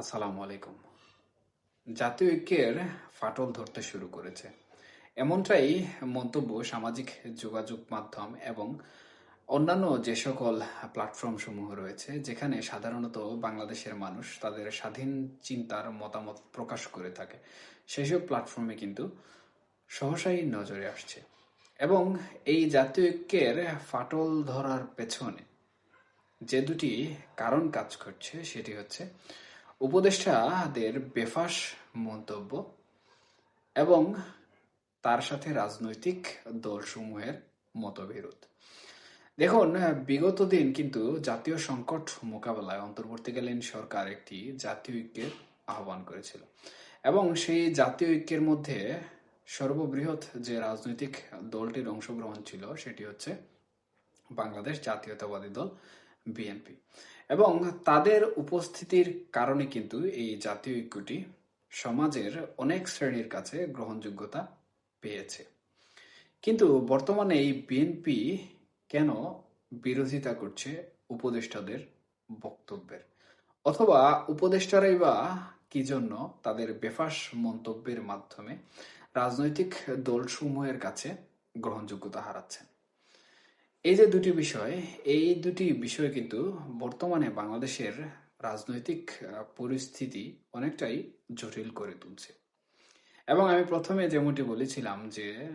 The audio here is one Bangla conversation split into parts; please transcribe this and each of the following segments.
আসসালামু আলাইকুম। জাতীয় ঐক্যের ফাটল ধরতে শুরু করেছে। এমনটাই মন্তব্য সামাজিক যোগাযোগ মাধ্যম এবং অন্যান্য যে সকল প্ল্যাটফর্ম সমূহ রয়েছে, যেখানে সাধারণত বাংলাদেশের মানুষ তাদের স্বাধীন চিন্তার মতামত প্রকাশ করে থাকে। সেসব প্ল্যাটফর্মে কিন্তু সহসাই নজরে আসছে। এবং এই জাতীয় ঐক্যের ফাটল ধরার পেছনে যে দুটি কারণ কাজ করছে, সেটি হচ্ছে উপদেষ্টাদের বেফাস মন্তব্য এবং তার সাথে রাজনৈতিক দলসমূহের মতবিরোধ। দেখুন, বিগত দিন কিন্তু জাতীয় সংকট মোকাবেলায় অন্তর্বর্তীকালীন সরকার একটি জাতীয় ঐক্যের আহ্বান করেছিল এবং সেই জাতীয় ঐক্যের মধ্যে সর্ববৃহৎ যে রাজনৈতিক দলটির অংশগ্রহণ ছিল, সেটি হচ্ছে বাংলাদেশ জাতীয়তাবাদী দল বিএনপি। এবং তাদের উপস্থিতির কারণে কিন্তু এই জাতীয় ঐক্যটি সমাজের অনেক শ্রেণির কাছে গ্রহণযোগ্যতা পেয়েছে। কিন্তু বর্তমানে এই বিএনপি কেন বিরোধিতা করছে উপদেষ্টাদের বক্তব্যের? অথবা উপদেষ্টারাই বা কি জন্য তাদের বেফাস মন্তব্যের মাধ্যমে রাজনৈতিক দলসমূহের কাছে গ্রহণযোগ্যতা হারাচ্ছেন? এই যে দুটি বিষয়, এই দুটি বিষয় কিন্তু বর্তমানে বাংলাদেশের রাজনৈতিক পরিস্থিতি অনেকটাই জটিল করে তুলছে। এবং আমি প্রথমে যেমনটি বলেছিলাম যে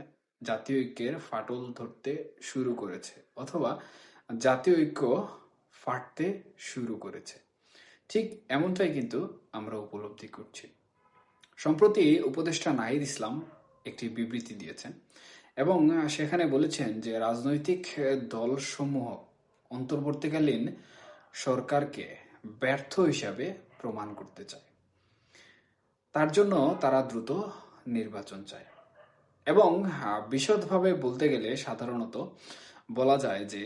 জাতীয় ঐক্যের ফাটল ধরতে শুরু করেছে, অথবা জাতীয় ঐক্য ফাটতে শুরু করেছে। ঠিক এমনটাই কিন্তু আমরা উপলব্ধি করছি। সম্প্রতি উপদেষ্টা নাহিদ ইসলাম একটি বিবৃতি দিয়েছেন। এবং সেখানে বলেছেন যে রাজনৈতিক দলসমূহ অন্তর্বর্তীকালীন সরকারকে ব্যর্থ হিসাবে প্রমাণ করতে চায়। তার জন্য তারা দ্রুত নির্বাচন চায়। এবং বিশদভাবে বলতে গেলে সাধারণত বলা যায় যে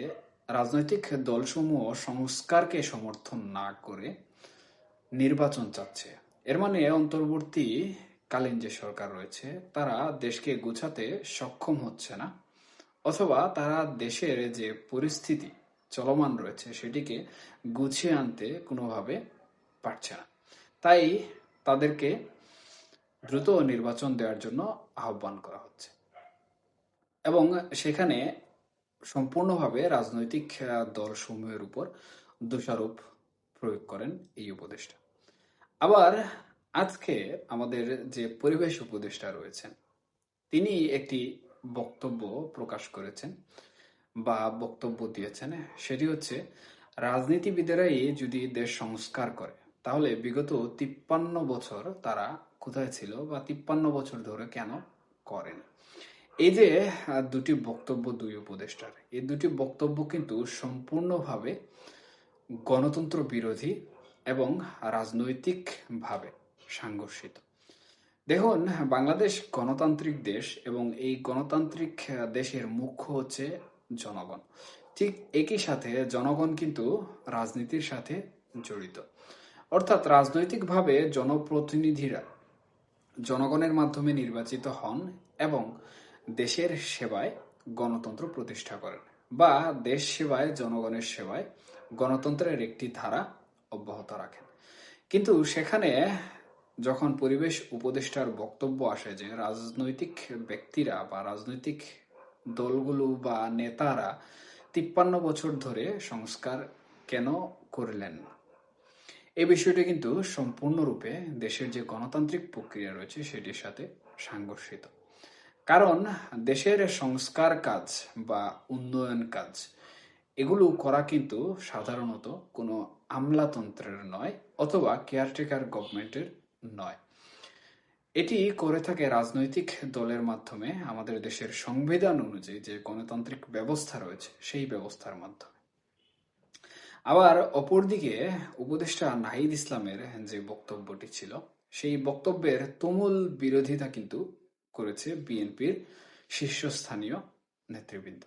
রাজনৈতিক দলসমূহ সংস্কারকে সমর্থন না করে নির্বাচন চাচ্ছে। এর মানে অন্তর্বর্তী কালীন যে সরকার রয়েছে, তারা দেশকে গুছাতে সক্ষম হচ্ছে না। অথবা তারা দেশের যে পরিস্থিতি, চলমান রয়েছে, সেটিকে গুছিয়ে আনতে কোনোভাবে পারছে না। তাই তাদেরকে দ্রুত নির্বাচন দেওয়ার জন্য আহ্বান করা হচ্ছে। এবং সেখানে সম্পূর্ণভাবে রাজনৈতিক দলসমূহের উপর দোষারোপ প্রয়োগ করেন এই উপদেষ্টা। আবার আজকে আমাদের যে পরিবেশ উপদেষ্টা রয়েছেন তিনি একটি বক্তব্য প্রকাশ করেছেন বা বক্তব্য দিয়েছেন। সেটি হচ্ছে, রাজনীতিবিদেরাই যদি দেশ সংস্কার করে, তাহলে বিগত তিপ্পান্ন বছর তারা কোথায় ছিল বা তিপ্পান্ন বছর ধরে কেন করেন? এই যে দুটি বক্তব্য দুই উপদেষ্টার, এই দুটি বক্তব্য কিন্তু সম্পূর্ণভাবে গণতন্ত্র বিরোধী এবং রাজনৈতিকভাবে। সাংঘর্ষিত। দেখুন বাংলাদেশ গণতান্ত্রিক দেশ এবং এই গণতান্ত্রিক দেশের মুখ্য হচ্ছে জনগণ। ঠিক একই সাথে জনগণ কিন্তু রাজনীতির সাথে জড়িত। অর্থাৎ রাজনৈতিকভাবে জনপ্রতিনিধিরা জনগণের মাধ্যমে নির্বাচিত হন এবং দেশের সেবায় গণতন্ত্র প্রতিষ্ঠা করেন বা দেশ সেবায়, জনগণের সেবায় গণতন্ত্রের একটি ধারা অব্যাহত রাখেন। কিন্তু সেখানে যখন পরিবেশ উপদেষ্টার বক্তব্য আসে যে রাজনৈতিক ব্যক্তিরা বা রাজনৈতিক দলগুলো বা নেতারা তিপ্পান্ন বছর ধরে সংস্কার কেন করলেন? এই বিষয়টি কিন্তু সম্পূর্ণরূপে দেশের যে গণতান্ত্রিক প্রক্রিয়া রয়েছে সেটির সাথে সাংঘর্ষিত। কারণ দেশের সংস্কার কাজ বা উন্নয়ন কাজ, এগুলো করা কিন্তু সাধারণত কোনো আমলাতন্ত্রের নয় অথবা কেয়ারটেকার গভর্নমেন্টের নয়। এটি করে থাকে রাজনৈতিক দলের মাধ্যমে, আমাদের দেশের সংবিধান অনুযায়ী যে গণতান্ত্রিক ব্যবস্থা রয়েছে, সেই ব্যবস্থার মাধ্যমে। আবার অপরদিকে উপদেষ্টা নাহিদ ইসলামের যে বক্তব্যটি ছিল, সেই বক্তব্যের তুমুল বিরোধিতা কিন্তু করেছে বিএনপির শীর্ষস্থানীয় নেতৃবৃন্দ।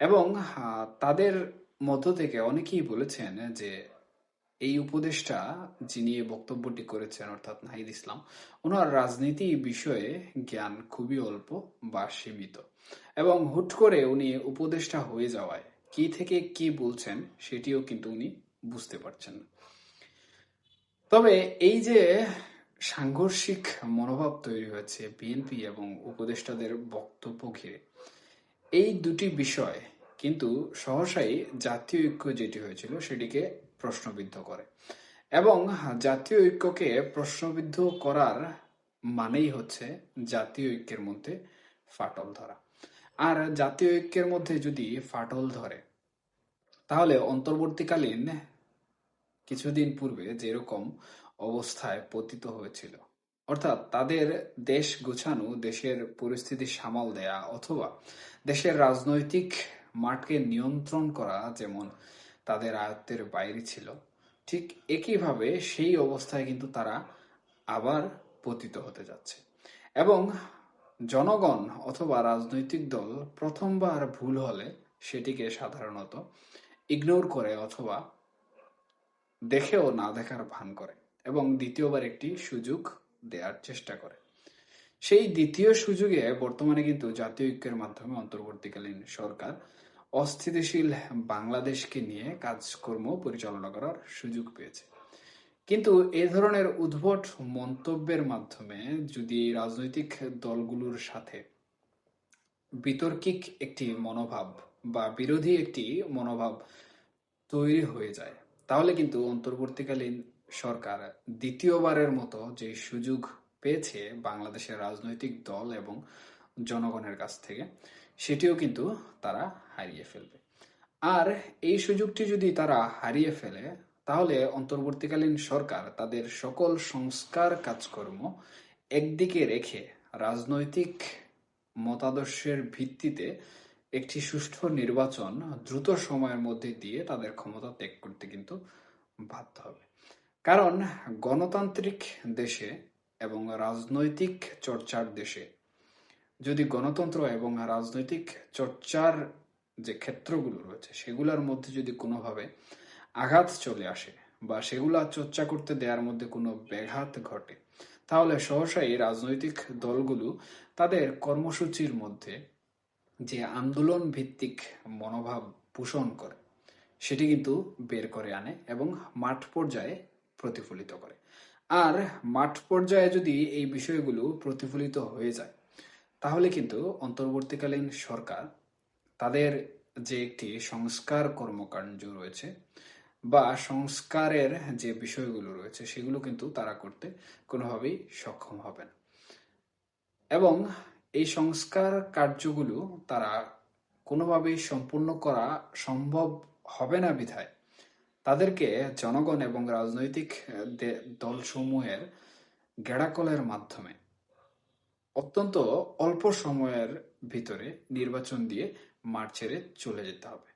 এবং তাদের মধ্য থেকে অনেকেই বলেছেন যে এই উপদেষ্টা যিনি বক্তব্যটি করেছেন, অর্থাৎ নাহিদ ইসলাম, ওনার রাজনীতি বিষয়ে জ্ঞান খুবই অল্প বা সীমিত। এবং হুট করে উনি উপদেষ্টা হয়ে যাওয়ায় কি থেকে কি বলছেন সেটিও কিন্তু উনি বুঝতে পারছেন তবে এই যে সাংঘর্ষিক মনোভাব তৈরি হয়েছে বিএনপি এবং উপদেষ্টাদের বক্তব্য ঘিরে, এই দুটি বিষয় কিন্তু সহসাই জাতীয় ঐক্য যেটি হয়েছিল সেটিকে প্রশ্নবিদ্ধ করে। এবং জাতীয় ঐক্যকে প্রশ্নবিদ্ধ করার মানেই হচ্ছে জাতীয় ঐক্যের মধ্যে ফাটল ধরা। আর জাতীয় ঐক্যের মধ্যে যদি ফাটল ধরে, তাহলে অন্তর্বর্তীকালীন কিছুদিন পূর্বে যেরকম অবস্থায় পতিত হয়েছিল, অর্থাৎ তাদের দেশ গোছানো, দেশের পরিস্থিতি সামাল দেয়া অথবা দেশের রাজনৈতিক মাঠকে নিয়ন্ত্রণ করা, যেমন তাদের আয়ত্তের বাইরে ছিল। ঠিক একইভাবে সেই অবস্থায় কিন্তু তারা আবার পতিত হতে যাচ্ছে। এবং জনগণ অথবা রাজনৈতিক দল প্রথমবার ভুল হলে সেটিকে সাধারণত ইগনোর করে অথবা দেখেও না দেখার ভান করে এবং দ্বিতীয়বার একটি সুযোগ দেওয়ার চেষ্টা করে। সেই দ্বিতীয় সুযোগে বর্তমানে কিন্তু জাতীয় ঐক্যের মাধ্যমে অন্তর্বর্তীকালীন সরকার অস্থিতিশীল বাংলাদেশকে নিয়ে কাজকর্ম পরিচালনা করার সুযোগ পেয়েছে। কিন্তু এ ধরনের উদ্ভট মন্তব্যের মাধ্যমে যদি রাজনৈতিক দলগুলোর সাথে বিতর্কিক একটি মনোভাব বা বিরোধী একটি মনোভাব তৈরি হয়ে যায়, তাহলে কিন্তু অন্তর্বর্তীকালীন সরকার দ্বিতীয়বারের মতো যে সুযোগ পেয়েছে বাংলাদেশের রাজনৈতিক দল এবং জনগণের কাছ থেকে সেটিও কিন্তু তারা হারিয়ে ফেলবে। আর এই সুযোগটি যদি তারা হারিয়ে ফেলে, তাহলে অন্তর্বর্তীকালীন সরকার তাদের সকল সংস্কার কাজকর্ম একদিকে রেখে রাজনৈতিক মতাদর্শের ভিত্তিতে একটি সুষ্ঠু নির্বাচন দ্রুত সময়ের মধ্যে দিয়ে তাদের ক্ষমতা ত্যাগ করতে কিন্তু বাধ্য হবে। কারণ গণতান্ত্রিক দেশে এবং রাজনৈতিক চর্চার দেশে যদি গণতন্ত্র এবং রাজনৈতিক চর্চার যে ক্ষেত্রগুলো রয়েছে, সেগুলোর মধ্যে যদি কোনোভাবে আঘাত চলে আসে বা সেগুলা চর্চা করতে দেওয়ার মধ্যে কোনো ব্যাঘাত ঘটে, তাহলে সহসাই রাজনৈতিক দলগুলো তাদের কর্মসূচির মধ্যে যে আন্দোলন ভিত্তিক মনোভাব পোষণ করে, সেটি কিন্তু বের করে আনে এবং মাঠ পর্যায়ে প্রতিফলিত করে। আর মাঠ পর্যায়ে যদি এই বিষয়গুলো প্রতিফলিত হয়ে যায় তাহলে কিন্তু অন্তর্বর্তীকালীন সরকার তাদের যে একটি সংস্কার কর্মকাণ্ড রয়েছে বা সংস্কারের যে বিষয়গুলো রয়েছে সেগুলো কিন্তু তারা করতে কোনোভাবেই সক্ষম হবে না এবং এই সংস্কার কার্যগুলো তারা কোনোভাবেই সম্পূর্ণ করা সম্ভব হবে না বিধায় তাদেরকে জনগণ এবং রাজনৈতিক দলসমূহের গেড়াকলের মাধ্যমে অত্যন্ত অল্প সময়ের ভিতরে নির্বাচন দিয়ে মাঠ ছেড়ে চলে যেতে হবে।